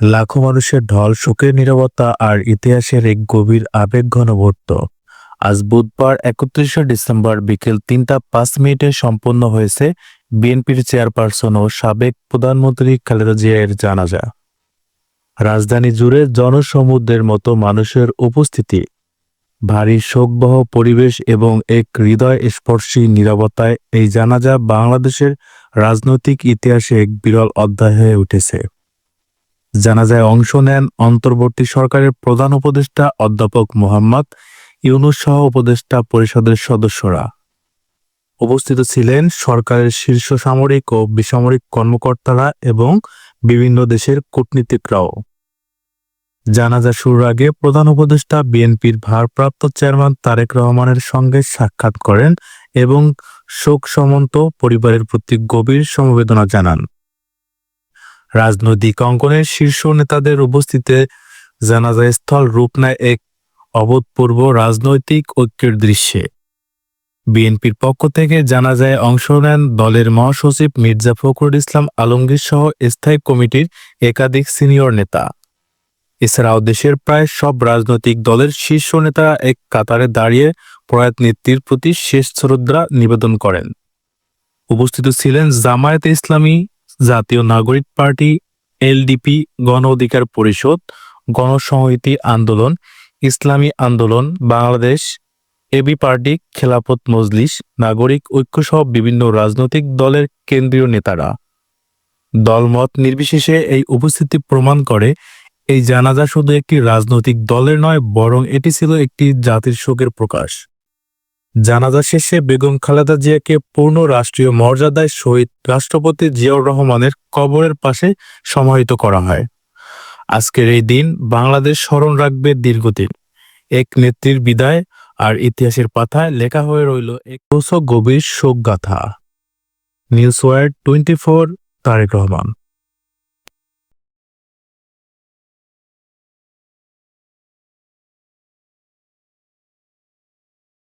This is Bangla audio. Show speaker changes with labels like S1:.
S1: লাখো মানুষের ঢল, শোকের নীরবতা আর ইতিহাসের এক গভীর আবেগ ঘনভূত আজ বুধবার, একত্রিশে ডিসেম্বর বিকেল তিনটা পাঁচ মিনিটে সম্পন্ন হয়েছে বিএনপির চেয়ারপারসন ও সাবেক প্রধানমন্ত্রী খালেদা জিয়ার জানাজা। রাজধানী জুড়ে জনসমুদ্রের মতো মানুষের উপস্থিতি। ভারী শোকবহ পরিবেশ এবং এক হৃদয় স্পর্শী নীরবতায় এই জানাজা বাংলাদেশের রাজনৈতিক ইতিহাসে এক বিরল অধ্যায় হয়ে উঠেছে। জানাজায় অংশ নেন অন্তর্বর্তী সরকারের প্রধান উপদেষ্টা অধ্যাপক মোহাম্মদ ইউনুস সহ উপদেষ্টা পরিষদের সদস্যরা। উপস্থিত ছিলেন সরকারের শীর্ষ সামরিক ও বেসামরিক কর্মকর্তারা এবং বিভিন্ন দেশের কূটনীতিকরাও। জানাজা শুরুর আগে প্রধান উপদেষ্টা বিএনপির ভারপ্রাপ্ত চেয়ারম্যান তারেক রহমানের সঙ্গে সাক্ষাৎ করেন এবং শোক সমন্ত পরিবারের প্রতি গভীর সমবেদনা জানান। রাজনৈতিক অঙ্গনের শীর্ষ নেতাদের উপস্থিতিতে জানাজা স্থল রূপ নেয় এক অভূতপূর্ব রাজনৈতিক ঐক্যের দৃশ্যে। বিএনপির পক্ষ থেকে জানাজায় অংশ নেন দলের মহাসচিব মির্জা ফখরুল ইসলাম আলমগীর সহ স্থায়ী কমিটির একাধিক সিনিয়র নেতা। এছাড়াও দেশের প্রায় সব রাজনৈতিক দলের শীর্ষ নেতারা এক কাতারে দাঁড়িয়ে প্রয়াত নেত্রীর প্রতি শেষ শ্রদ্ধা নিবেদন করেন। উপস্থিত ছিলেন জামায়াতে ইসলামী জাতীয় নাগরিক পার্টি, এলডিপি, গণ অধিকার পরিষদ, গণসংহতি আন্দোলন, ইসলামী আন্দোলন, বাংলাদেশ, এবি পার্টি, খেলাফত মজলিস, নাগরিক ঐক্য সহ বিভিন্ন রাজনৈতিক দলের কেন্দ্রীয় নেতারা। দলমত নির্বিশেষে এই উপস্থিতি প্রমাণ করে, এই জানাজা শুধু একটি রাজনৈতিক দলের নয়, বরং এটি ছিল একটি জাতির শোকের প্রকাশ। জানাজা শেষে বেগম খালেদা জিয়াকে পূর্ণ রাষ্ট্রীয় মর্যাদায় শহীদ রাষ্ট্রপতি জিয়াউর রহমানের কবরের পাশে সমাহিত করা হয়। আজকের এই দিন বাংলাদেশ স্মরণ রাখবে দীর্ঘদিন। এক নেত্রীর বিদায় আর ইতিহাসের পাতায় লেখা হয়ে রইল এক গভীর শোক গাথা নিউজ ওয়ার টোয়েন্টি ফোর, তারেক রহমান।